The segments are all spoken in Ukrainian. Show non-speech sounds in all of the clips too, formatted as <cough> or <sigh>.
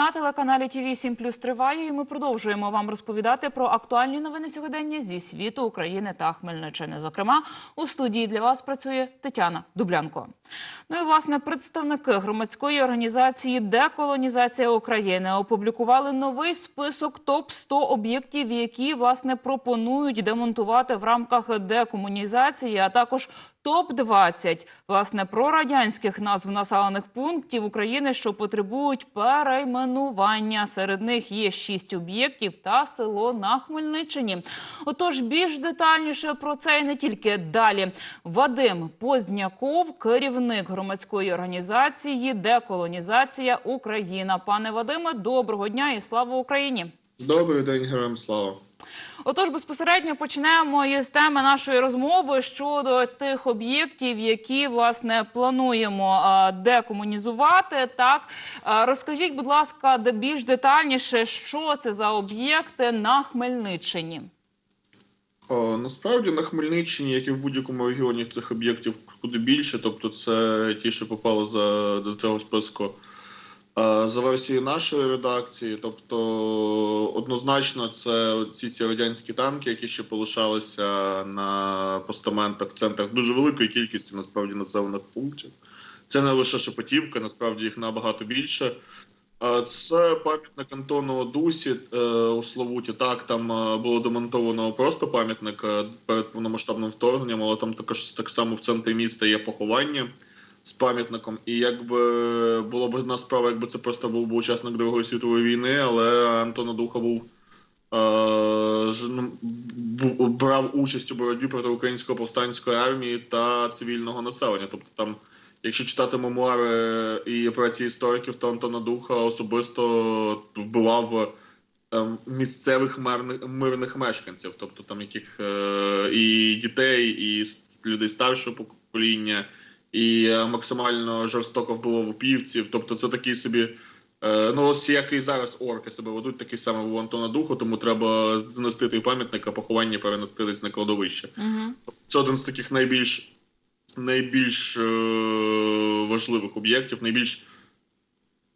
на телеканалі ТВ 7 Плюс триває. І ми продовжуємо вам розповідати про актуальні новини сьогодення зі світу України та Хмельниччини. Зокрема, у студії для вас працює Тетяна Дублянко. Ну і власне представники громадської організації Деколонізація України опублікували новий список топ 100 об'єктів, які власне пропонують демонтувати в рамках декомунізації, а також топ 20 власне прорадянських назв населених пунктів України, що потребують перейменування. Серед них є шість об'єктів та село на Хмельниччині. Отож, більш детальніше про це і не тільки далі. Вадим Позняков, керівник громадської організації Деколонізація Україна. Пане Вадиме, доброго дня і слава Україні! Добрий день, героям слава. Отож, безпосередньо почнемо із теми нашої розмови щодо тих об'єктів, які власне плануємо декомунізувати. Так розкажіть, будь ласка, більш детальніше, що це за об'єкти на Хмельниччині? Насправді на Хмельниччині, як і в будь-якому регіоні, цих об'єктів куди більше. Тобто, це ті, що попали за до цього списку. Е, За версією нашої редакції, тобто однозначно, це ці ці радянські танки, які ще полишалися на постаментах в центрах дуже великої кількості насправді населених пунктів. Це не лише Шепетівка, насправді їх набагато більше. Е, Це пам'ятник Антону Дусі е, у Славуті. Так, там було демонтовано просто пам'ятник перед повномасштабним вторгненням, але там також так само в центрі міста є поховання з пам'ятником. І якби було б одна справа, якби це просто був би учасник Другої світової війни, але Антона Духа був. е, ж- ну, брав участь у боротьбі проти української повстанської армії та цивільного населення. Тобто там Якщо читати мемуари і операції істориків, то Антона Духа особисто вбивав ем, місцевих мирних, мешканців, тобто там яких е, і дітей, і людей старшого покоління, і е, максимально жорстоко вбивав упівців. Тобто, це такий собі. Е, ну, ось як і зараз орки себе ведуть, такий саме був Антона Духу, тому треба знести той пам'ятник, а поховання перенести десь на кладовище. Угу. Це один з таких найбільш найбільш е, важливих об'єктів, найбільш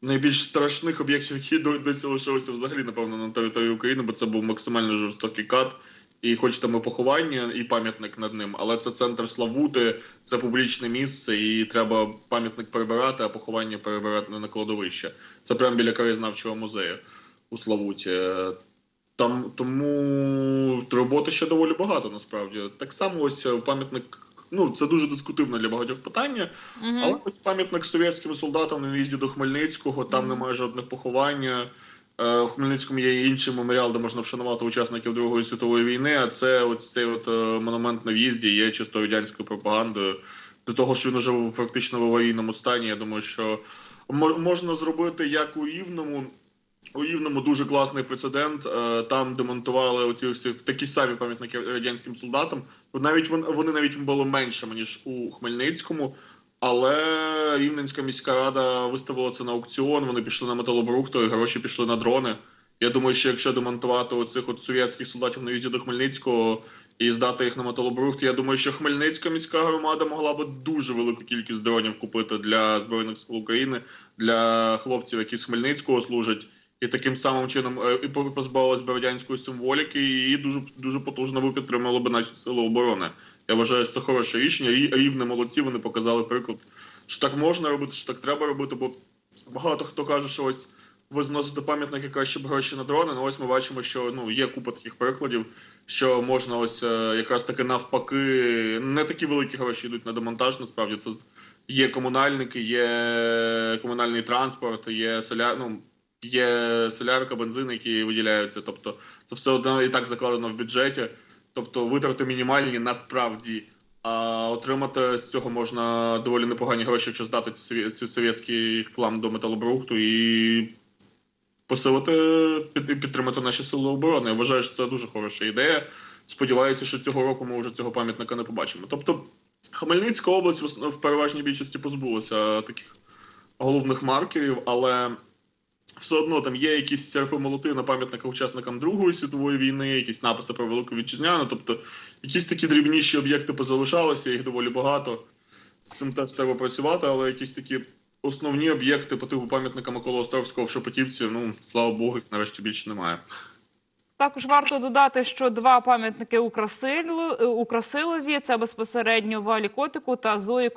найбільш страшних об'єктів, які досі лишилися взагалі, напевно, на території України, бо це був максимально жорстокий кат. І хоч там і поховання, і пам'ятник над ним, але це центр Славути, це публічне місце, і треба пам'ятник перебирати, а поховання перебирати на кладовище. Це прямо біля краєзнавчого музею у Славуті. Е, Там тому роботи ще доволі багато насправді. Так само ось е, пам'ятник. Ну, це дуже дискутивне для багатьох питання. Але ось пам'ятник совєтським солдатам на в'їзді до Хмельницького, там немає жодних поховання. Е, В Хмельницькому є і інший меморіал, де можна вшанувати учасників Другої світової війни. А це ось цей от е, монумент на в'їзді є чисто радянською пропагандою. До того, що він уже фактично в аварійному стані. Я думаю, що мо- можна зробити як у Рівному. У Рівному дуже класний прецедент. Е, Там демонтували оці всі такі самі пам'ятники радянським солдатам. Навіть вони навіть були меншими ніж у Хмельницькому. Але Рівненська міська рада виставила це на аукціон. Вони пішли на металобрухту, і гроші пішли на дрони. Я думаю, що якщо демонтувати оцих от совєтських солдатів на в'їзді до Хмельницького і здати їх на металобрухт, я думаю, що Хмельницька міська громада могла би дуже велику кількість дронів купити для збройних сил України, для хлопців, які з Хмельницького служать. І таким самим чином е, і позбавилась би радянської символіки, і дуже дуже потужно би підтримало би наші сили оборони. Я вважаю, що це хороше рішення. Рі- Рівне молодці вони показали приклад, що так можна робити, що так треба робити. Бо багато хто каже, що ось ви зносите пам'ятники краще б гроші на дрони. Ну ось ми бачимо, що ну є купа таких прикладів, що можна ось е, якраз таки навпаки, не такі великі гроші йдуть на демонтаж. Насправді це є комунальники, є комунальний транспорт, є селя... ну, є солярка, бензин, які виділяються. Тобто це все одно і так закладено в бюджеті. Тобто витрати мінімальні насправді. А отримати з цього можна доволі непогані гроші, якщо здати ці совєтський хлам до металобрухту і посилити під, підтримати наші сили оборони. Я вважаю, що це дуже хороша ідея. Сподіваюся, що цього року ми вже цього пам'ятника не побачимо. Тобто, Хмельницька область в переважній більшості позбулася таких головних маркерів, але все одно там є якісь серпи молоти на пам'ятниках учасникам Другої світової війни, якісь написи про велику вітчизняну. Тобто, якісь такі дрібніші об'єкти позалишалися, їх доволі багато. З цим теж треба працювати, але якісь такі основні об'єкти по типу пам'ятника Миколи Островського в Шепетівці, ну, слава Богу, їх нарешті більше немає. Також варто додати, що два пам'ятники у е, Красилові це безпосередньо Валі Котику та Зої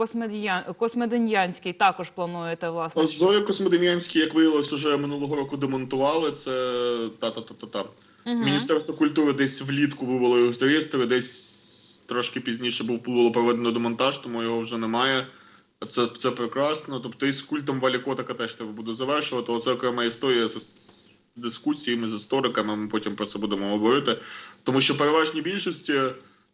Космеденянській. Також плануєте власне. А Зою Космодем'янський, як виявилось, уже минулого року демонтували. Це та-та-та-та-та. Міністерство культури десь влітку вивело його з реєстру, десь трошки пізніше був було проведено демонтаж, тому його вже немає. Це, це прекрасно. Тобто і з культом Валі Котика теж треба буде завершувати. Оце окрема історія дискусіями з істориками. Ми потім про це будемо говорити. Тому що переважній більшості.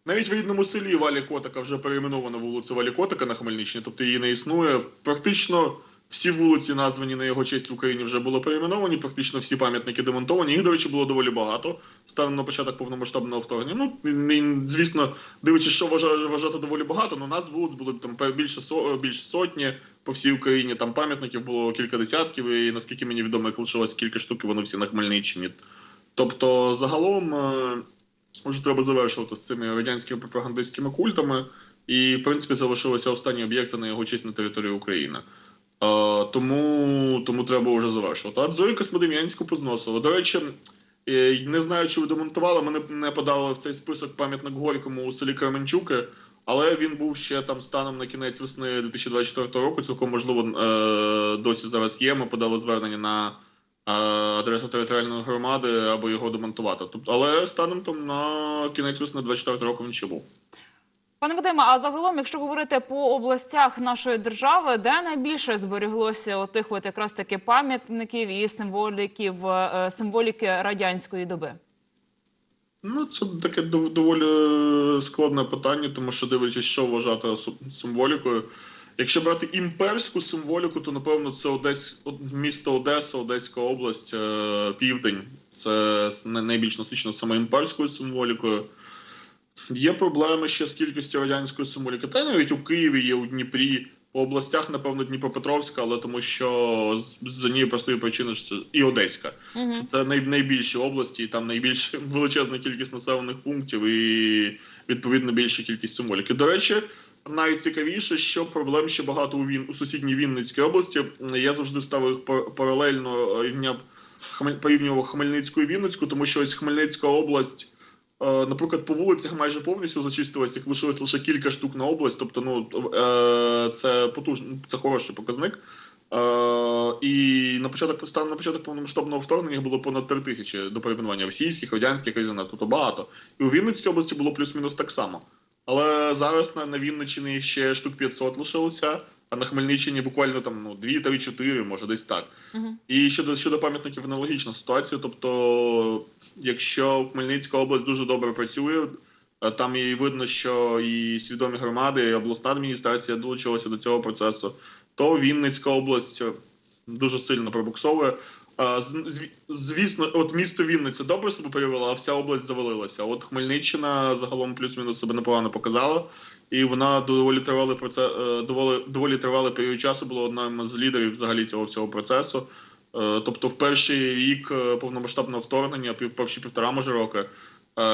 Навіть в рідному селі Валі Котика вже перейменовано вулицю Валі Котика на Хмельниччині, тобто її не існує. Практично всі вулиці, названі на його честь в Україні, вже були перейменовані, практично всі пам'ятники демонтовані. Їх, до речі, було доволі багато станом на початок повномасштабного вторгнення. Ну, звісно, дивлячись, що вважати доволі багато, але нас вулиць було там більше, більше сотні по всій Україні. Там пам'ятників було кілька десятків, і наскільки мені відомо, їх лишилось кілька штук, і вони всі на Хмельниччині. Тобто, загалом. е, вже треба завершувати з цими радянськими пропагандистськими культами. І, в принципі, залишилися останні об'єкти на його честь на території України. Тому, тому треба вже завершувати. А Зою Космодем'янську позносили. До речі, е, не знаю, чи ви демонтували, мене не подали в цей список пам'ятник Горькому у селі Кременчуки, але він був ще там станом на кінець весни 2024 року. Цілком можливо е, досі зараз є. Ми подали звернення на е, адресу територіальної громади, аби його демонтувати. Тобто, але станом там на кінець весни 24 року він ще був. Пане Вадиме, а загалом, якщо говорити по областях нашої держави, де найбільше зберіглося отих от якраз таки пам'ятників і символіків е, символіки радянської доби? Ну, це таке доволі складне питання, тому що дивлячись, що вважати символікою. Якщо брати імперську символіку, то напевно це Одесь, місто Одеса, Одеська область, е, Південь. Це найбільш насичено саме імперською символікою. Є проблеми ще з кількістю радянської символіки. Та навіть у Києві є у Дніпрі. По областях, напевно, Дніпропетровська, але тому що з, з однієї простої причини що це і Одеська. Що Це най, найбільші області, і там найбільш <laughs> величезна кількість населених пунктів і відповідно більша кількість символіки. До речі, найцікавіше, що проблем ще багато у Він у сусідній Вінницькій області. Я завжди ставив їх паралельно рівня Хмель- порівнював Хмельницьку і Вінницьку, тому що ось Хмельницька область. Е, Наприклад, по вулицях майже повністю зачистилось, їх лишилось лише кілька штук на область. Тобто, ну е, це потужно, це хороший показник. Е, і на початок станом на початок повномасштабного вторгнення було понад три тисячі до перейменування російських, радянських різанок, тобто багато. І у Вінницькій області було плюс-мінус так само. Але зараз на, на Вінниччині їх ще штук 500 лишилося, на Хмельниччині буквально там ну 2, 3, 4, може десь так. І щодо щодо пам'ятників аналогічна ситуація. Тобто, якщо Хмельницька область дуже добре працює, е, там і видно, що і свідомі громади, і обласна адміністрація долучилася до цього процесу, то Вінницька область е, дуже сильно пробуксовує. Звісно, от місто Вінниця добре себе проявило, а вся область завалилася. От Хмельниччина загалом плюс-мінус себе непогано показала, і вона доволі тривалий проце- е, доволі, доволі тривалий період часу була одним з лідерів взагалі цього всього процесу. Е, Тобто, в перший рік е, повномасштабного вторгнення, перші півтора може роки,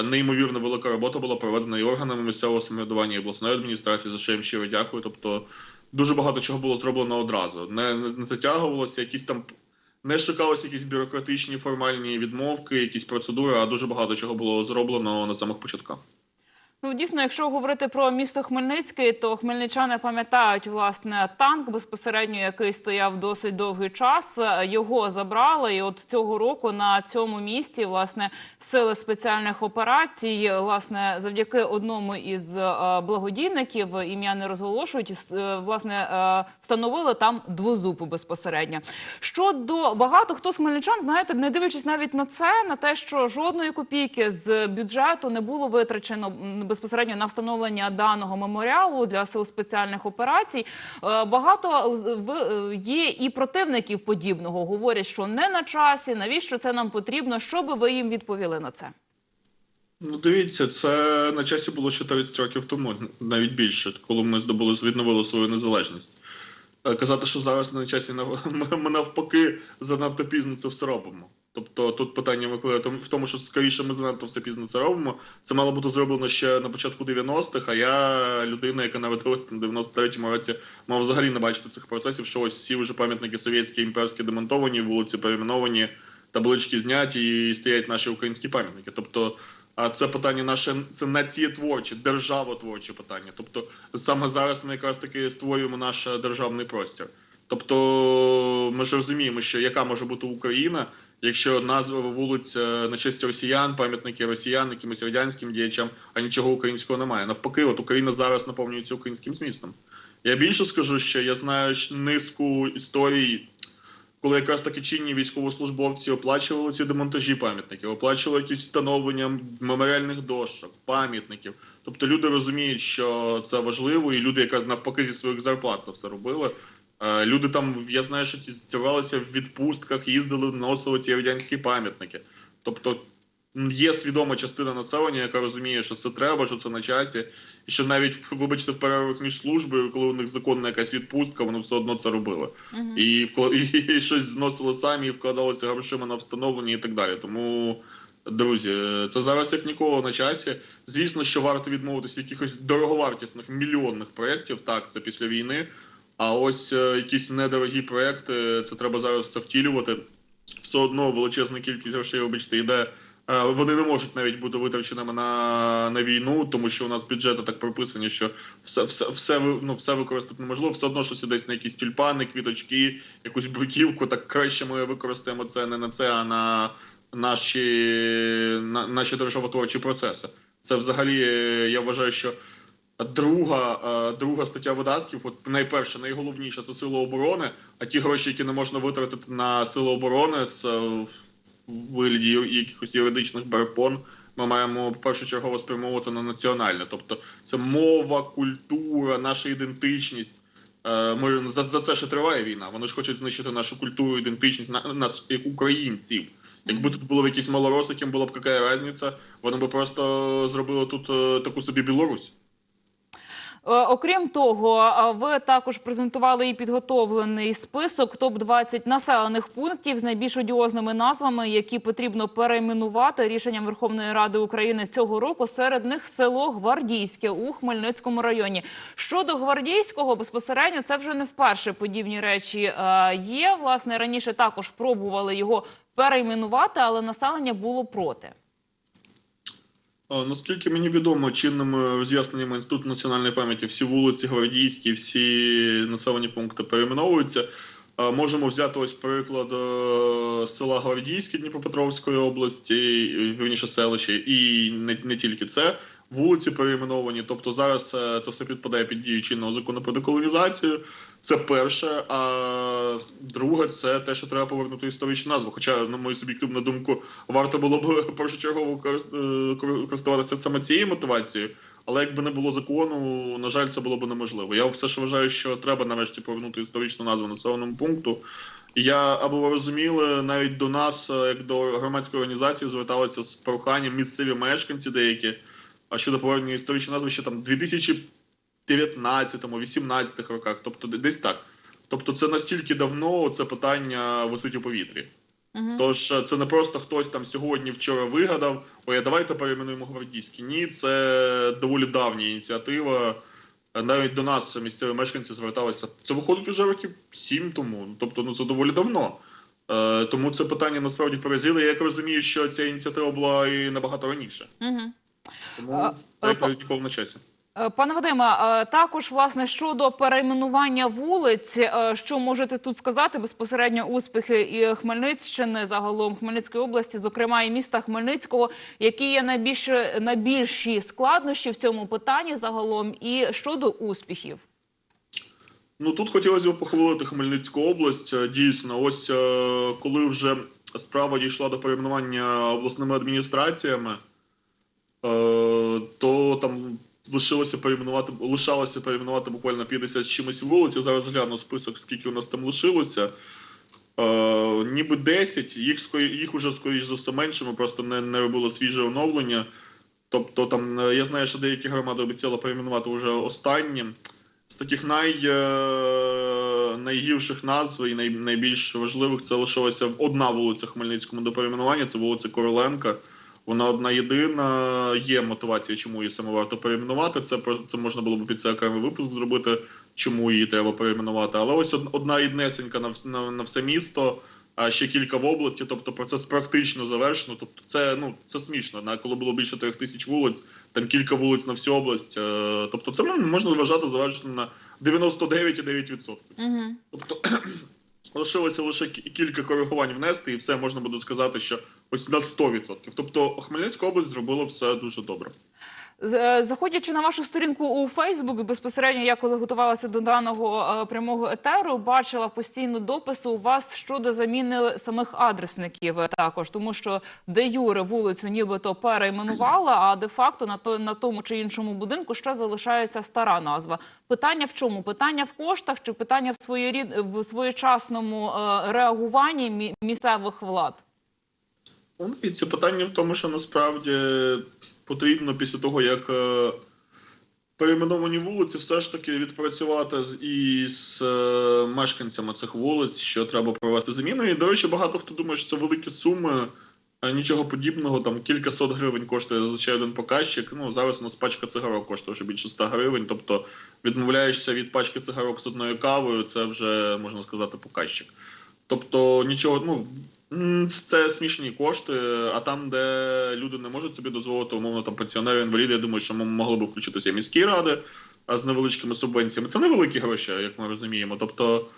неймовірно велика робота була проведена і органами місцевого самоврядування, і обласної адміністрації, за що їм щиро дякую. Тобто, дуже багато чого було зроблено одразу. Не, не затягувалося, якісь там не шукалися якісь бюрократичні формальні відмовки, якісь процедури, а дуже багато чого було зроблено на самих початках. Ну дійсно, якщо говорити про місто Хмельницький, то хмельничани пам'ятають власне танк безпосередньо, який стояв досить довгий час. Е, Його забрали, і от цього року на цьому місці власне сили спеціальних операцій, власне, завдяки одному із е, благодійників ім'я не розголошують. е, Власне встановили там двозубу безпосередньо. Щодо багато хто з хмельничан, знаєте, не дивлячись навіть на це, на те, що жодної копійки з бюджету не було витрачено безпосередньо на встановлення даного меморіалу для сил спеціальних операцій. Е, Багато е, є і противників подібного. Говорять, що не на часі. Навіщо це нам потрібно? Що би ви їм відповіли на це? Ну, дивіться, це на часі було ще 30 років тому, навіть більше, коли ми здобули відновили свою незалежність. Е, Казати, що зараз на часі <laughs> ми навпаки занадто пізно це все робимо. Тобто тут питання Миколи в тому, що скоріше ми занадто все пізно це робимо. Це мало бути зроблено ще на початку 90-х, а я людина, яка народилася на 93-му році, мав взагалі не бачити цих процесів, що ось всі вже пам'ятники совєтські імперські демонтовані, вулиці перейменовані, таблички зняті і стоять наші українські пам'ятники. Тобто, а це питання наше це націєтворче, державотворче питання. Тобто, саме зараз ми якраз таки створюємо наш державний простір. Тобто, ми ж розуміємо, що яка може бути Україна, якщо назва вулиць е, на честь росіян, пам'ятники росіян, якимось радянським діячам, а нічого українського немає. Навпаки, от Україна зараз наповнюється українським змістом. Я більше скажу, що я знаю низку історій, коли якраз таки чинні військовослужбовці оплачували ці демонтажі пам'ятників, оплачували якісь встановлення меморіальних дощок, пам'ятників. Тобто люди розуміють, що це важливо, і люди якраз навпаки зі своїх зарплат це все робили. Е, Люди там, я знаю, що ті зірвалися в відпустках, їздили, носили ці радянські пам'ятники. Тобто є свідома частина населення, яка розуміє, що це треба, що це на часі, і що навіть, вибачте, в перервах між службою, коли у них законна якась відпустка, вони все одно це робили. І, вкла- і, <laughs> і щось зносили самі, і вкладалися грошима на встановлення і так далі. Тому. Друзі, це зараз як ніколи на часі. Звісно, що варто відмовитися якихось дороговартісних мільйонних проєктів. Так, це після війни. А ось е, якісь недорогі проекти, це треба зараз все втілювати. Все одно величезна кількість грошей, вибачте, йде. е, Вони не можуть навіть бути витраченими на, на війну, тому що у нас бюджети так прописані, що все, все, все, ну, все використати неможливо. Все одно щось десь на якісь тюльпани, квіточки, якусь бруківку. Так краще ми використаємо це не на це, а на наші, на, наші державотворчі процеси. Це взагалі е, я вважаю, що Друга, е, друга стаття видатків, от найперша, найголовніша це сили оборони. А ті гроші, які не можна витратити на сили оборони з е, вигляді якихось юридичних перепон, ми маємо першочергово спрямовувати на національне. Тобто це мова, культура, наша ідентичність. Е, Ми за, за це ще триває війна. Вони ж хочуть знищити нашу культуру, ідентичність на- нас як українців. Якби тут було якісь малороси, яким була б яка різниця, вони б просто зробили тут таку собі Білорусь. Е, Окрім того, ви також презентували і підготовлений список топ 20 населених пунктів з найбільш одіозними назвами, які потрібно перейменувати рішенням Верховної Ради України цього року. Серед них село Гвардійське у Хмельницькому районі. Щодо гвардійського безпосередньо, це вже не вперше подібні речі е, є. Власне раніше також пробували його перейменувати, але населення було проти. Наскільки мені відомо, чинними роз'ясненнями Інституту національної пам'яті всі вулиці гвардійські, всі населені пункти перейменовуються. Можемо взяти ось приклад е, села Гвардійське Дніпропетровської області, вірніше селище, і не, не тільки це. Вулиці перейменовані. Тобто зараз е, це все підпадає під дію чинного закону про деколонізацію. Це перше. А друге, це те, що треба повернути історичну назву. Хоча, на мою суб'єктивну думку, варто було б першочергово кор- е, користуватися саме цією мотивацією. Але якби не було закону, на жаль, це було б неможливо. Я все ж вважаю, що треба нарешті повернути історичну назву населеному пункту. Я аби ви розуміли, навіть до нас, е, як до громадської організації, зверталися з проханням місцеві мешканці деякі. А щодо повернення історичної назви ще там 2019-18 роках, тобто десь так. Тобто, це настільки давно це питання висить у повітрі. Тож е, це не просто хтось там сьогодні, вчора вигадав, ой, а давайте перейменуємо гвардійські. Ні, це доволі давня ініціатива. Е, Навіть до нас місцеві мешканці зверталися. Це виходить уже років сім тому. Тобто, ну це доволі давно. Е, тому це питання насправді перезріле. Я як розумію, що ця ініціатива була і набагато раніше. Угу. Тому ніколи на часі. Пане Вадиме, е, також власне щодо перейменування вулиць, е, що можете тут сказати безпосередньо успіхи і Хмельниччини, загалом Хмельницької області, зокрема і міста Хмельницького, які є найбільш найбільші складнощі в цьому питанні загалом, і щодо успіхів. Ну тут хотілося б похвалити Хмельницьку область. Е, Дійсно, ось коли вже справа дійшла до перейменування обласними адміністраціями, то там лишилося перейменувати, лишалося перейменувати буквально 50 чимось вулиць. Я зараз гляну список, скільки у нас там лишилося. Е, ніби 10, їх, їх уже, скоріш за все, менше, ми просто не, не робили свіже оновлення. Тобто, там е, я знаю, що деякі громади обіцяли перейменувати вже останнім. З таких най, е, найгірших назв і най, найбільш важливих це лишилася одна вулиця Хмельницькому до перейменування. Це вулиця Короленка. Вона одна єдина. Є мотивація, чому її саме варто перейменувати. Це це можна було б під це окремий випуск зробити, чому її треба перейменувати. Але ось одна єднесенька на, на, на все місто. А ще кілька в області, тобто процес практично завершено. Тобто, це ну це смішно. На коли було більше трьох тисяч вулиць, там кілька вулиць на всю область. Е, тобто, це можна вважати завершеним на 99,9%. Угу. Тобто <clears throat> лишилося лише кілька коригувань внести, і все можна буде сказати, що ось на 100%. Тобто Хмельницька область зробила все дуже добре. Заходячи на вашу сторінку у Фейсбук, безпосередньо я коли готувалася до даного е, прямого етеру, бачила постійно дописи у вас щодо заміни самих адресників е, також, тому що де юре вулицю нібито перейменувала, а де факто на то на тому чи іншому будинку ще залишається стара назва. Питання в чому? Питання в коштах чи питання в своєрід в своєчасному е, реагуванні мі- місцевих влад? Ну, і це питання в тому, що насправді потрібно після того, як е, перейменовані вулиці, все ж таки відпрацювати з із е, мешканцями цих вулиць, що треба провести заміну. І, до речі, багато хто думає, що це великі суми. А нічого подібного, там кілька сот гривень коштує зазвичай один показчик. Ну зараз у нас пачка цигарок коштує вже більше 100 гривень. Тобто відмовляєшся від пачки цигарок з одною кавою, це вже можна сказати показчик. Тобто нічого, ну це смішні кошти. А там, де люди не можуть собі дозволити, умовно там пенсіонери, інваліди, я думаю, що м- могли б включитися міські ради з невеличкими субвенціями. Це невеликі гроші, як ми розуміємо. Тобто.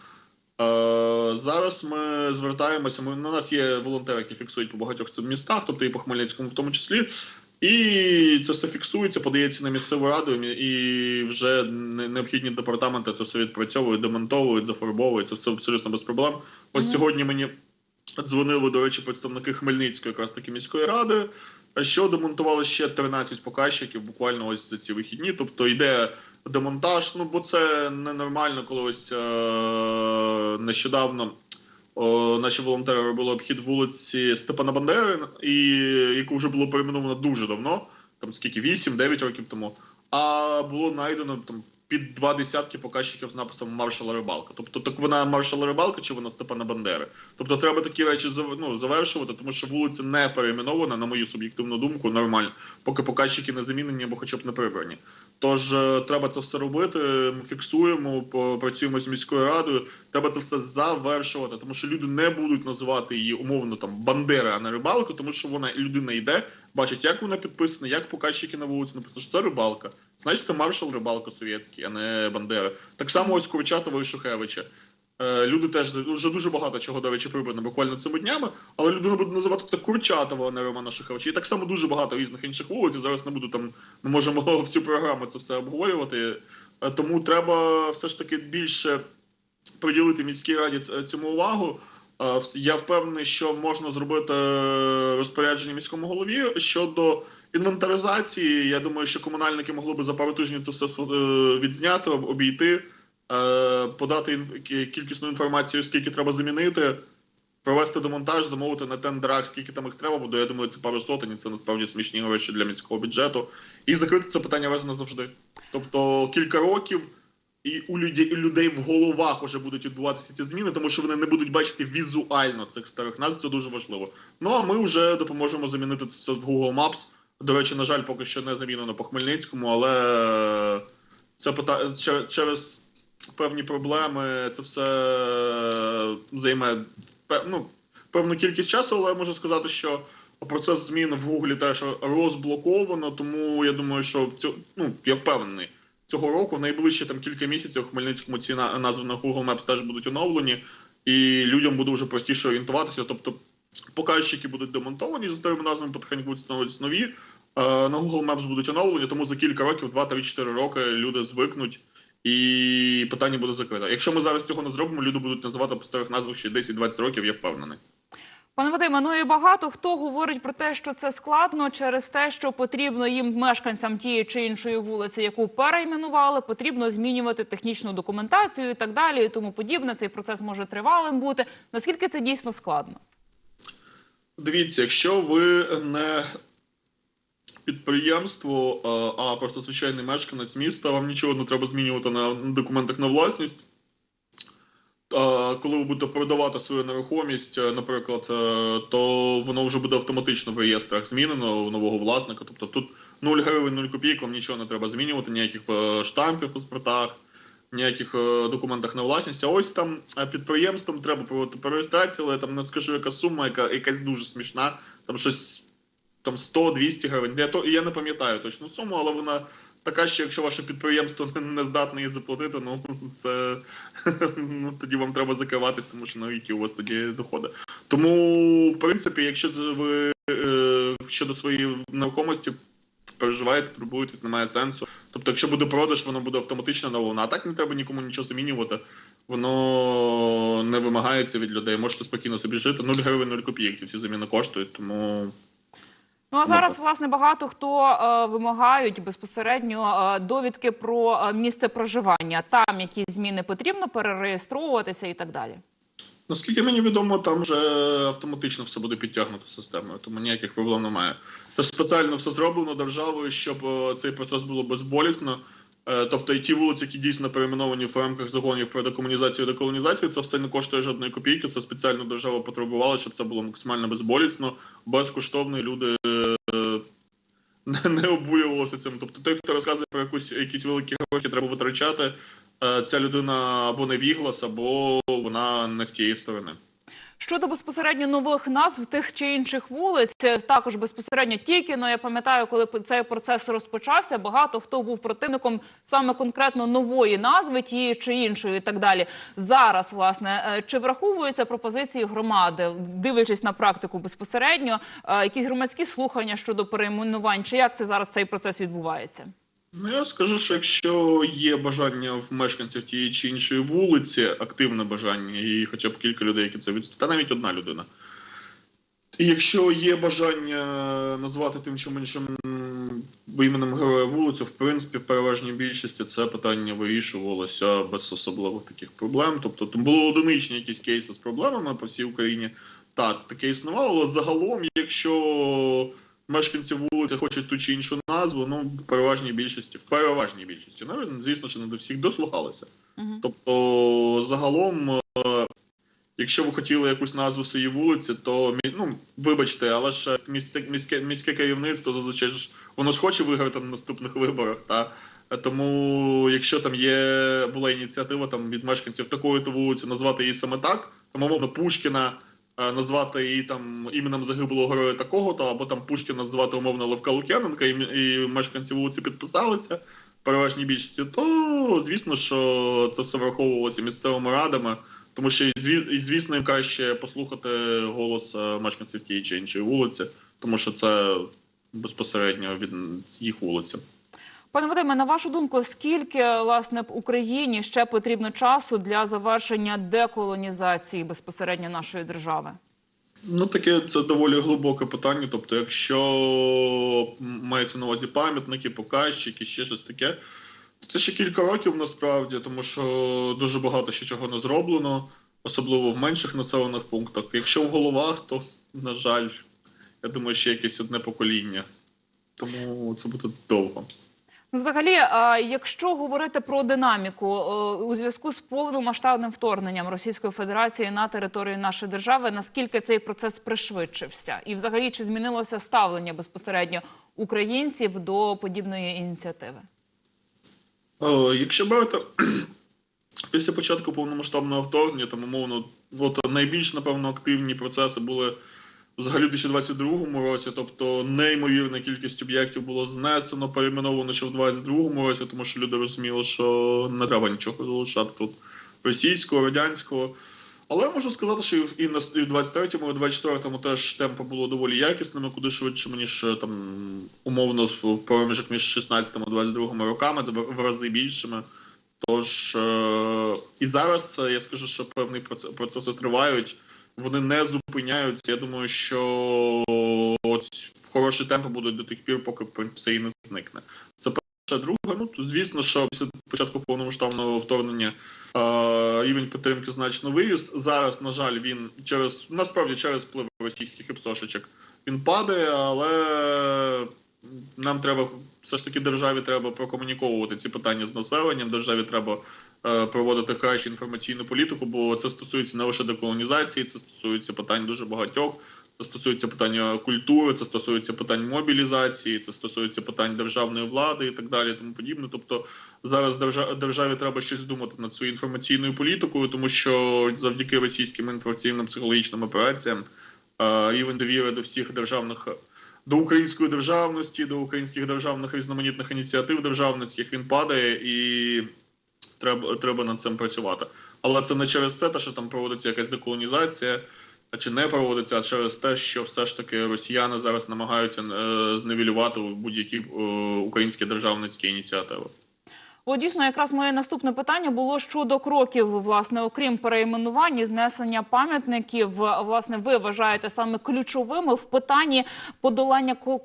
Е, зараз ми звертаємося. Ми на нас є волонтери, які фіксують по багатьох цих містах, тобто і по Хмельницькому, в тому числі. І це все фіксується, подається на місцеву раду, і вже необхідні департаменти це все відпрацьовують, демонтовують, зафарбовують. Це все абсолютно без проблем. Ось сьогодні мені дзвонили, до речі, представники Хмельницької, якраз таки міської ради, що демонтували ще 13 показчиків буквально ось за ці вихідні. Тобто йде демонтаж. Ну бо це ненормально, коли ось е- нещодавно. О, наші волонтери робили обхід вулиці Степана Бандери, і яку вже було перейменовано дуже давно, там скільки 8-9 років тому. А було знайдено там під два десятки показчиків з написом маршала Рибалка. Тобто, так вона маршала Рибалка чи вона Степана Бандери. Тобто треба такі речі ну, завершувати, тому що вулиця не перейменована, на мою суб'єктивну думку, нормально, поки показчики не замінені або хоча б не прибрані. Тож е, треба це все робити. Ми фіксуємо, працюємо з міською радою. Треба це все завершувати, тому що люди не будуть називати її умовно там Бандери, а не рибалка, тому що вона людина йде, бачить, як вона підписана, як показчики на вулиці написано, що це рибалка. Значить, це маршал рибалка совєтський, а не Бандера. Так само ось Курчатова і Шухевича. Е, Люди теж вже дуже багато чого, до речі, прибрано буквально цими днями, але людина буде називати це Курчатова, а не Романа Шухевича. І так само дуже багато різних інших вулиць. Зараз не буду там, ми можемо <laughs> всю програму це все обговорювати. Е, Тому треба все ж таки більше приділити міській раді цьому увагу. Е, Я впевнений, що можна зробити розпорядження міському голові щодо інвентаризації. Я думаю, що комунальники могли би за пару тижнів це все відзняти, обійти, подати кількісну інформацію, скільки треба замінити, провести демонтаж, замовити на тендерах, скільки там їх треба буде. Я думаю, це пару сотень, і це насправді смішні гроші для міського бюджету. І закрити це питання раз назавжди. Тобто кілька років. І у людей, у людей в головах вже будуть відбуватися ці зміни, тому що вони не будуть бачити візуально цих старих назв. Це дуже важливо. Ну а ми вже допоможемо замінити це в Google Maps. До речі, на жаль, поки що не замінено по Хмельницькому, але це пита... через певні проблеми це все займе ну, певну кількість часу, але я можу сказати, що процес змін в Гуглі теж розблоковано, тому я думаю, що цю... ну, я впевнений. Цього року, найближчі там кілька місяців, у Хмельницькому ці на- назви на Google Maps теж будуть оновлені, і людям буде вже простіше орієнтуватися. Тобто показчики будуть демонтовані за старими назвами, потихеньку будуть встановлюватися нові. Е, На Google Maps будуть оновлені, тому за кілька років, 2, 3, 4 роки люди звикнуть. І питання буде закрите. Якщо ми зараз цього не зробимо, люди будуть називати по старих назвах ще 10-20 років, я впевнений. Пане Вадиме, ну і багато хто говорить про те, що це складно через те, що потрібно їм мешканцям тієї чи іншої вулиці, яку перейменували, потрібно змінювати технічну документацію і так далі, і тому подібне. Цей процес може тривалим бути. Наскільки це дійсно складно? Дивіться, якщо ви не підприємство, а- а просто звичайний мешканець міста, вам нічого не треба змінювати на документах на власність. а, коли ви будете продавати свою нерухомість, е, наприклад, е, то воно вже буде автоматично в реєстрах змінено у нового власника. Тобто тут 0 гривень, 0 копійок, вам нічого не треба змінювати, ніяких е, штампів в паспортах, ніяких е, документах на власність. А ось там е, підприємством треба проводити перереєстрацію, але я там не скажу, яка сума, яка якась дуже смішна. Там щось там 100-200 гривень. Я то я не пам'ятаю точну суму, але вона така, що якщо ваше підприємство не- не здатне її заплатити, ну <laughs> це <laughs> ну тоді вам треба закриватись, тому що ну, які у вас тоді доходи. Тому, в принципі, якщо ви е, щодо своєї нерухомості переживаєте, турбуєтесь, немає сенсу. Тобто, якщо буде продаж, воно буде автоматично наловно. А так не треба нікому нічого замінювати. Воно не вимагається від людей. Можете спокійно собі жити. 0 гривень, 0 копійок. Ці всі заміни коштують, тому Ну а зараз власне багато хто е, вимагають безпосередньо е, довідки про е, місце проживання, там які зміни потрібно перереєстровуватися і так далі. Наскільки мені відомо, там вже автоматично все буде підтягнуто системою, тому ніяких проблем немає. Це спеціально все зроблено державою, щоб е, цей процес було безболісно. Е, Тобто і ті вулиці, які дійсно перейменовані в рамках законів про декомунізацію і деколонізацію, це все не коштує жодної копійки. Це спеціально держава потребувала, щоб це було максимально безболісно, безкоштовно, і люди е, не, не обурювалися цим. Тобто той, хто розказує про якусь якісь великі гроші, треба витрачати, е, ця людина або не віглас, або вона не з тієї сторони. Щодо безпосередньо нових назв тих чи інших вулиць, е, також безпосередньо тільки ну я пам'ятаю, коли цей процес розпочався, багато хто був противником саме конкретно нової назви, тієї чи іншої, і так далі. Зараз, власне, е, чи враховуються пропозиції громади, дивлячись на практику безпосередньо, е, якісь громадські слухання щодо перейменувань, чи як це зараз цей процес відбувається? Ну, я скажу, що якщо є бажання в мешканців тієї чи іншої вулиці, активне бажання, і хоча б кілька людей, які це відстоять, та навіть одна людина. І якщо є бажання назвати тим чи іншим іменем героя вулицю, в принципі, в переважній більшості це питання вирішувалося без особливих таких проблем. Тобто там були одиничні якісь кейси з проблемами по всій Україні. Так, таке існувало, але загалом, якщо мешканці вулиці хочуть ту чи іншу назву, ну в переважній більшості, в переважній більшості, навіть звісно, що не до всіх дослухалися. Мгм. Тобто, загалом, е, якщо ви хотіли якусь назву своїй вулиці, то ну вибачте, але ж міське, міське, міське керівництво зазвичай ж воно ж хоче виграти на наступних виборах. Та Е, тому, якщо там є була ініціатива там від мешканців такої то вулиці назвати її саме так, там умовно Пушкіна. Е, Назвати її там іменем загиблого героя такого, то або там Пушкіна назвати умовно Левка Лук'яненка, і, і мешканці вулиці підписалися переважній більшості, то звісно, що це все враховувалося місцевими радами, тому що і зві- звісно їм краще послухати голос е, мешканців тієї чи іншої вулиці, тому що це безпосередньо від їх вулиці. Пане Вадиме, на вашу думку, скільки власне Україні ще потрібно часу для завершення деколонізації безпосередньо нашої держави? Ну, таке це доволі глибоке питання. Тобто, якщо мається на увазі пам'ятники, показчики, ще щось таке, то це ще кілька років насправді, тому що дуже багато ще чого не зроблено, особливо в менших населених пунктах. Якщо в головах, то, на жаль, я думаю, ще якесь одне покоління. Тому це буде довго. Взагалі, якщо говорити про динаміку у зв'язку з повномасштабним вторгненням Російської Федерації на територію нашої держави, наскільки цей процес пришвидшився, і взагалі чи змінилося ставлення безпосередньо українців до подібної ініціативи? Е, Якщо брати <clears throat> після початку повномасштабного вторгнення, там умовно, от найбільш напевно активні процеси були взагалі у 2022 році, тобто неймовірна кількість об'єктів було знесено, перейменовано ще в 2022 році, тому що люди розуміли, що не треба нічого залишати тут російського, радянського. Але я можу сказати, що і на і в 23-му, і в 24-му теж темпи було доволі якісними, куди швидше, ніж там умовно проміжок між 16 і 22 роками, це в рази більшими. Тож е- і зараз е, я скажу, що певні проц- процеси тривають, вони не зупиняються. Я думаю, що хороші темпи будуть до тих пір, поки все і не зникне. Це перше. Друге, ну то звісно, що після початку повномасштабного вторгнення е, рівень підтримки значно виріс. Зараз, на жаль, він через насправді через вплив російських іпсошечок він падає, але нам треба все ж таки державі треба прокомуніковувати ці питання з населенням. Державі треба е, проводити кращу інформаційну політику, бо це стосується не лише деколонізації, це стосується питань дуже багатьох. Це стосується питання культури, це стосується питань мобілізації, це стосується питань державної влади і так далі, тому подібне. Тобто зараз держа- державі треба щось думати над своєю інформаційною політикою, тому що завдяки російським інформаційним психологічним операціям е, рівень довіри до всіх державних до української державності, до українських державних різноманітних ініціатив державницьких він падає і треба, треба над цим працювати. Але це не через це, те, що там проводиться якась деколонізація, чи не проводиться, а через те, що все ж таки росіяни зараз намагаються е, зневілювати будь-які е, українські державницькі ініціативи. От дійсно, якраз моє наступне питання було щодо кроків, власне, окрім перейменувань і знесення пам'ятників. Власне, ви вважаєте саме ключовими в питанні подолання ко-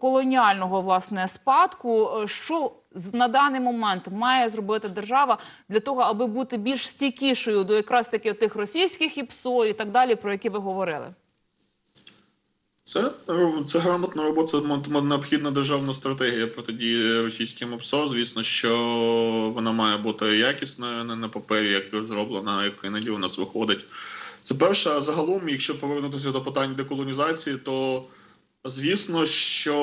колоніального власне спадку. Що на даний момент має зробити держава для того, аби бути більш стійкішою до якраз таки тих російських ІПСО і так далі, про які ви говорили? Це, це грамотна робота, необхідна державна стратегія протидії російським ОПСО. Звісно, що вона має бути якісною, не на папері, як зроблена, як іноді у нас виходить. Це перше, а загалом, якщо повернутися до питань деколонізації, то звісно, що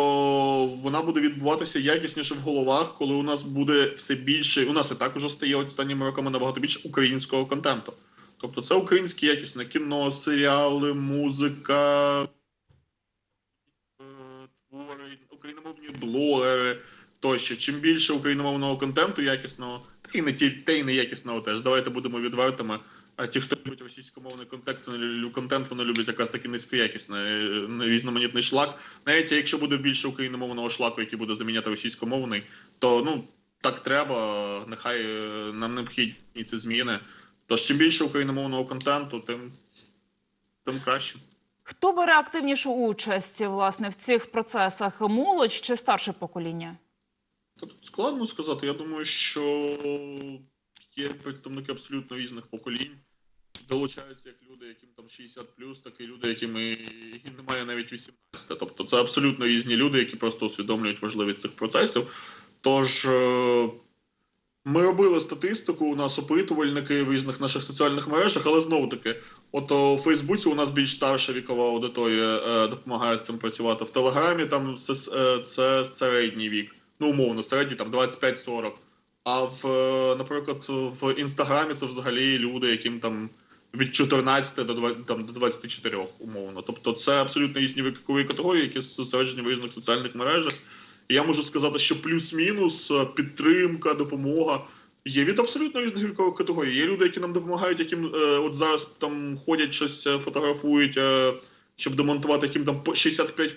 вона буде відбуватися якісніше в головах, коли у нас буде все більше. У нас і так уже стає останніми роками набагато більше українського контенту. Тобто це українське якісне кіно, серіали, музика, е, твори, україномовні блогери тощо. Чим більше україномовного контенту якісного, та й не ті, та й не якісного теж. Давайте будемо відвертими. А ті, хто любить російськомовний контент, контент, вони люблять якраз таки низькоякісний е, різноманітний шлак. Навіть якщо буде більше україномовного шлаку, який буде заміняти російськомовний, то ну так треба. Нехай е, нам необхідні ці зміни. Тож чим більше україномовного контенту, тим, тим краще. Хто бере активнішу участь власне в цих процесах? Молодь чи старше покоління? Тут складно сказати. Я думаю, що є представники абсолютно різних поколінь. Долучаються як люди, яким там 60 так і люди, яким і немає навіть 18. Тобто це абсолютно різні люди, які просто усвідомлюють важливість цих процесів. Тож е, ми робили статистику, у нас опитувальники в різних наших соціальних мережах, але знову таки, от у Фейсбуці у нас більш старша вікова аудиторія е, допомагає з цим працювати. В Телеграмі там це, е, це середній вік, ну умовно, середній там 25-40. А в, е, наприклад, в інстаграмі це взагалі люди, яким там від 14 до 20, там, до 24 умовно. Тобто це абсолютно різні вікові категорії, які зосереджені в різних соціальних мережах. Я можу сказати, що плюс-мінус е, підтримка, допомога є від абсолютно різних вікових категорій. Є люди, які нам допомагають, яким е, от зараз там ходять щось е, фотографують, е, щоб демонтувати, яким там по 65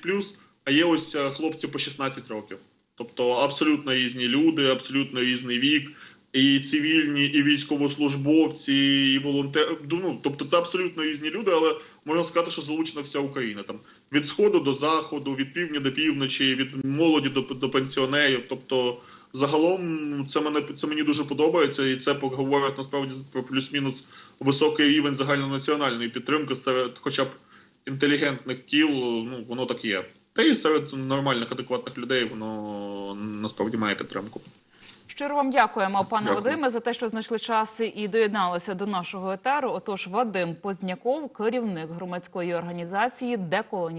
а є ось е, хлопці по 16 років. Тобто абсолютно різні люди, абсолютно різний вік, і цивільні, і військовослужбовці, і волонтери. Ну, тобто це абсолютно різні люди, але можна сказати, що залучена вся Україна. Там від сходу до заходу, від півдня до півночі, від молоді до, до пенсіонерів. Тобто, загалом це мене це мені дуже подобається, і це говорить насправді про плюс-мінус високий рівень загальнонаціональної підтримки серед, хоча б інтелігентних кіл. Ну воно так є. Та і серед нормальних, адекватних людей воно насправді має підтримку. Щиро вам дякуємо, пане Дякую. Вадиме, за те, що знайшли час і доєдналися до нашого етеру. Отож, Вадим Позняков, керівник громадської організації Деколонізація.